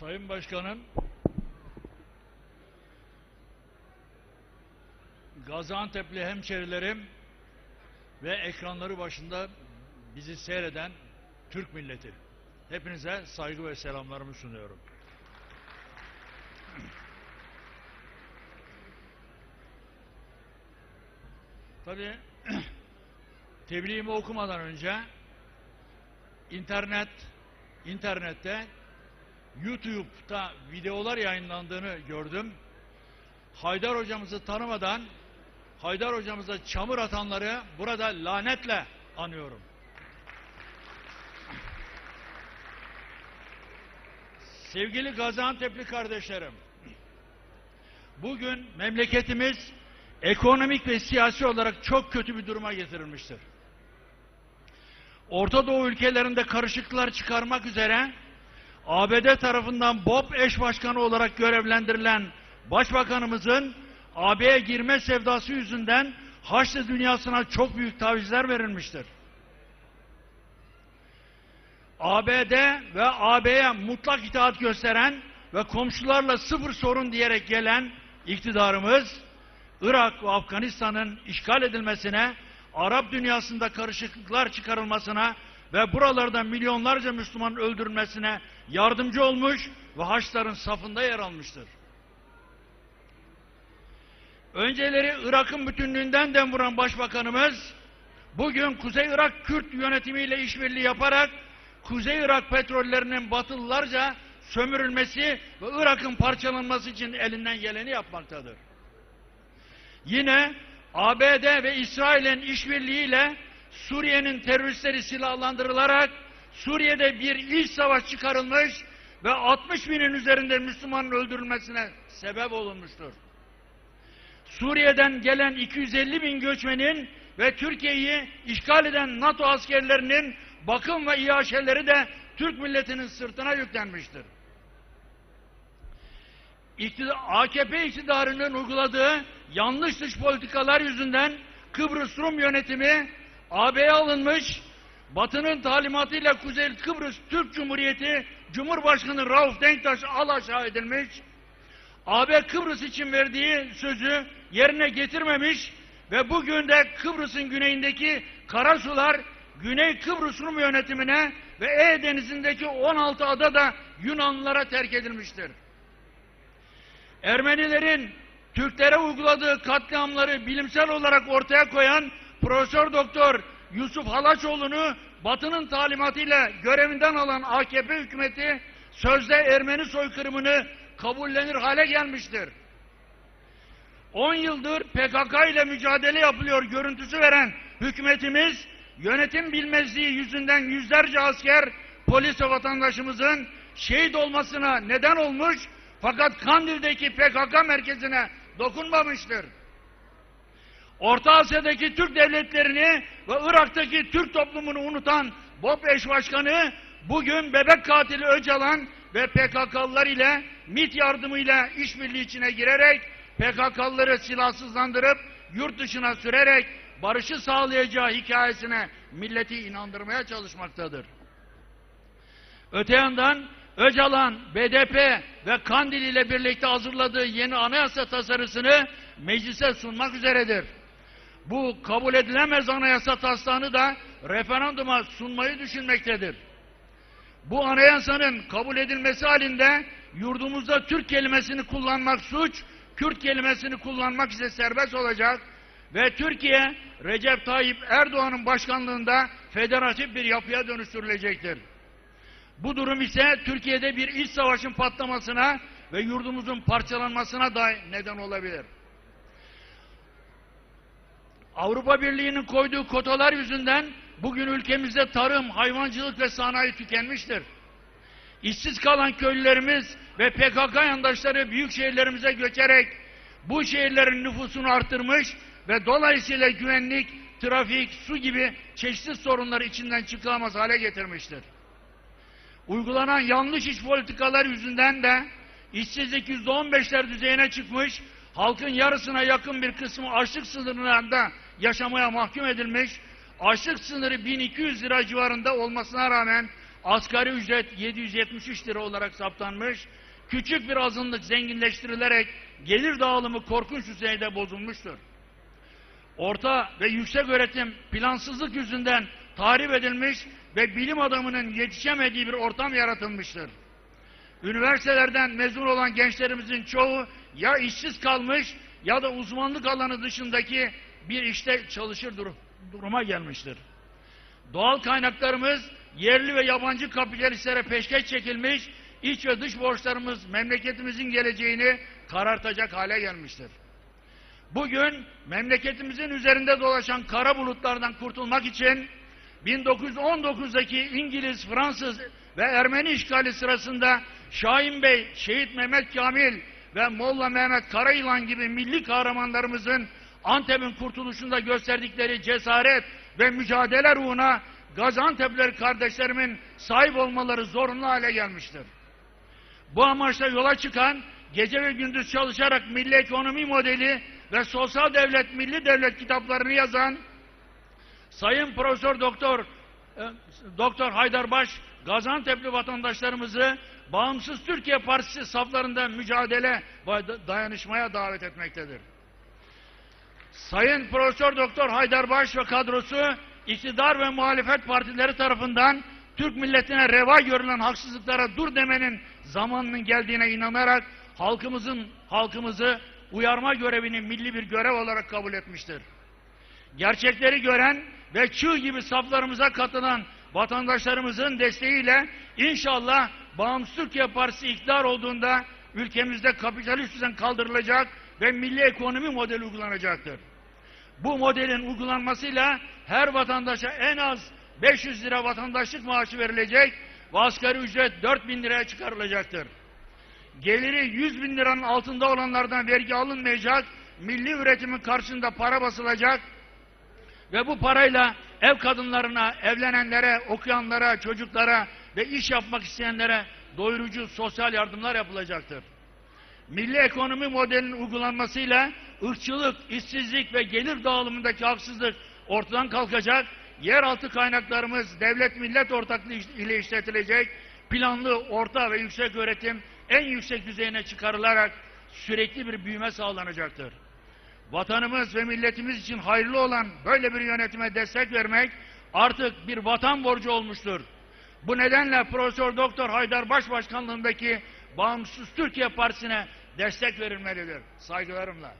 Sayın Başkanım, Gaziantep'li hemşerilerim ve ekranları başında bizi seyreden Türk milleti. Hepinize saygı ve selamlarımı sunuyorum. Tabii tebliğimi okumadan önce internet internette YouTube'da videolar yayınlandığını gördüm. Haydar hocamızı tanımadan Haydar hocamıza çamur atanları burada lanetle anıyorum. Sevgili Gaziantep'li kardeşlerim, bugün memleketimiz ekonomik ve siyasi olarak çok kötü bir duruma getirilmiştir. Orta Doğu ülkelerinde karışıklıklar çıkarmak üzere ABD tarafından BOP eş başkanı olarak görevlendirilen Başbakanımızın AB'ye girme sevdası yüzünden Haçlı dünyasına çok büyük tavizler verilmiştir. ABD ve AB'ye mutlak itaat gösteren ve komşularla sıfır sorun diyerek gelen iktidarımız, Irak ve Afganistan'ın işgal edilmesine, Arap dünyasında karışıklıklar çıkarılmasına ve buralarda milyonlarca Müslümanın öldürülmesine yardımcı olmuş ve Haçlıların safında yer almıştır. Önceleri Irak'ın bütünlüğünden dem vuran Başbakanımız, bugün Kuzey Irak Kürt yönetimiyle işbirliği yaparak Kuzey Irak petrollerinin batılılarca sömürülmesi ve Irak'ın parçalanması için elinden geleni yapmaktadır. Yine ABD ve İsrail'in işbirliğiyle Suriye'nin teröristleri silahlandırılarak Suriye'de bir iç savaş çıkarılmış ve 60 binin üzerinde Müslümanın öldürülmesine sebep olunmuştur. Suriye'den gelen 250 bin göçmenin ve Türkiye'yi işgal eden NATO askerlerinin bakım ve iaşeleri de Türk milletinin sırtına yüklenmiştir. AKP iktidarının uyguladığı yanlış dış politikalar yüzünden Kıbrıs Rum yönetimi AB'ye alınmış, Batı'nın talimatıyla Kuzey Kıbrıs Türk Cumhuriyeti Cumhurbaşkanı Rauf Denktaş alaşağı edilmiş, AB Kıbrıs için verdiği sözü yerine getirmemiş ve bugün de Kıbrıs'ın güneyindeki karasular Güney Kıbrıs Rum yönetimine ve Ege Denizi'ndeki 16 ada da Yunanlılara terk edilmiştir. Ermenilerin Türklere uyguladığı katliamları bilimsel olarak ortaya koyan Profesör Doktor Yusuf Halaçoğlu'nu Batı'nın talimatıyla görevinden alan AKP hükümeti sözde Ermeni soykırımını kabullenir hale gelmiştir. 10 yıldır PKK ile mücadele yapılıyor görüntüsü veren hükümetimiz yönetim bilmezliği yüzünden yüzlerce asker, polis ve vatandaşımızın şehit olmasına neden olmuş fakat Kandil'deki PKK merkezine dokunmamıştır. Orta Asya'daki Türk devletlerini ve Irak'taki Türk toplumunu unutan BOP eş başkanı bugün bebek katili Öcalan ve PKK'lılar ile MİT yardımıyla işbirliği içine girerek PKK'lıları silahsızlandırıp yurt dışına sürerek barışı sağlayacağı hikayesine milleti inandırmaya çalışmaktadır. Öte yandan Öcalan, BDP ve Kandil ile birlikte hazırladığı yeni anayasa tasarısını meclise sunmak üzeredir. Bu kabul edilemez anayasa taslağını da referanduma sunmayı düşünmektedir. Bu anayasanın kabul edilmesi halinde yurdumuzda Türk kelimesini kullanmak suç, Kürt kelimesini kullanmak ise serbest olacak ve Türkiye Recep Tayyip Erdoğan'ın başkanlığında federatif bir yapıya dönüştürülecektir. Bu durum ise Türkiye'de bir iç savaşın patlamasına ve yurdumuzun parçalanmasına da neden olabilir. Avrupa Birliği'nin koyduğu kotalar yüzünden bugün ülkemizde tarım, hayvancılık ve sanayi tükenmiştir. İşsiz kalan köylülerimiz ve PKK yandaşları büyük şehirlerimize göçerek bu şehirlerin nüfusunu artırmış ve dolayısıyla güvenlik, trafik, su gibi çeşitli sorunları içinden çıkılamaz hale getirmiştir. Uygulanan yanlış iş politikalar yüzünden de işsizlik yüzde on beşler düzeyine çıkmış, halkın yarısına yakın bir kısmı açlık sınırlarında yaşamaya mahkum edilmiş, açlık sınırı 1200 lira civarında olmasına rağmen asgari ücret 773 lira olarak saptanmış, küçük bir azınlık zenginleştirilerek gelir dağılımı korkunç düzeyde bozulmuştur. Orta ve yüksek öğretim plansızlık yüzünden tahrip edilmiş ve bilim adamının yetişemediği bir ortam yaratılmıştır. Üniversitelerden mezun olan gençlerimizin çoğu ya işsiz kalmış ya da uzmanlık alanı dışındaki bir işte çalışır dur- duruma gelmiştir. Doğal kaynaklarımız yerli ve yabancı kapitalistlere peşkeş çekilmiş, iç ve dış borçlarımız memleketimizin geleceğini karartacak hale gelmiştir. Bugün memleketimizin üzerinde dolaşan kara bulutlardan kurtulmak için 1919'daki İngiliz, Fransız ve Ermeni işgali sırasında Şahin Bey, Şehit Mehmet Kamil ve Molla Mehmet Karayılan gibi milli kahramanlarımızın Antep'in kurtuluşunda gösterdikleri cesaret ve mücadele ruhuna Gaziantep'ler kardeşlerimin sahip olmaları zorunlu hale gelmiştir. Bu amaçla yola çıkan, gece ve gündüz çalışarak milli ekonomi modeli ve sosyal devlet, milli devlet kitaplarını yazan Sayın Profesör Doktor e, Doktor Haydarbaş Gaziantep'li vatandaşlarımızı Bağımsız Türkiye Partisi saflarında mücadele ve da- dayanışmaya davet etmektedir. Sayın Profesör Doktor Haydarbaş ve kadrosu iktidar ve muhalefet partileri tarafından Türk milletine reva görülen haksızlıklara dur demenin zamanının geldiğine inanarak halkımızın halkımızı uyarma görevini milli bir görev olarak kabul etmiştir. Gerçekleri gören ve çığ gibi saflarımıza katılan vatandaşlarımızın desteğiyle inşallah Bağımsız Türkiye Partisi iktidar olduğunda ülkemizde kapitalist düzen kaldırılacak ve milli ekonomi modeli uygulanacaktır. Bu modelin uygulanmasıyla her vatandaşa en az 500 lira vatandaşlık maaşı verilecek ve asgari ücret 4000 liraya çıkarılacaktır. Geliri 100 bin liranın altında olanlardan vergi alınmayacak, milli üretimin karşısında para basılacak ve bu parayla ev kadınlarına, evlenenlere, okuyanlara, çocuklara ve iş yapmak isteyenlere doyurucu sosyal yardımlar yapılacaktır. Milli ekonomi modelinin uygulanmasıyla ırkçılık, işsizlik ve gelir dağılımındaki haksızlık ortadan kalkacak, yeraltı kaynaklarımız devlet millet ortaklığı ile işletilecek, planlı, orta ve yüksek öğretim en yüksek düzeyine çıkarılarak sürekli bir büyüme sağlanacaktır. Vatanımız ve milletimiz için hayırlı olan böyle bir yönetime destek vermek artık bir vatan borcu olmuştur. Bu nedenle Profesör Doktor Haydar Başbaşkanlığındaki Bağımsız Türkiye Partisi'ne destek verilmelidir. Saygılarımla.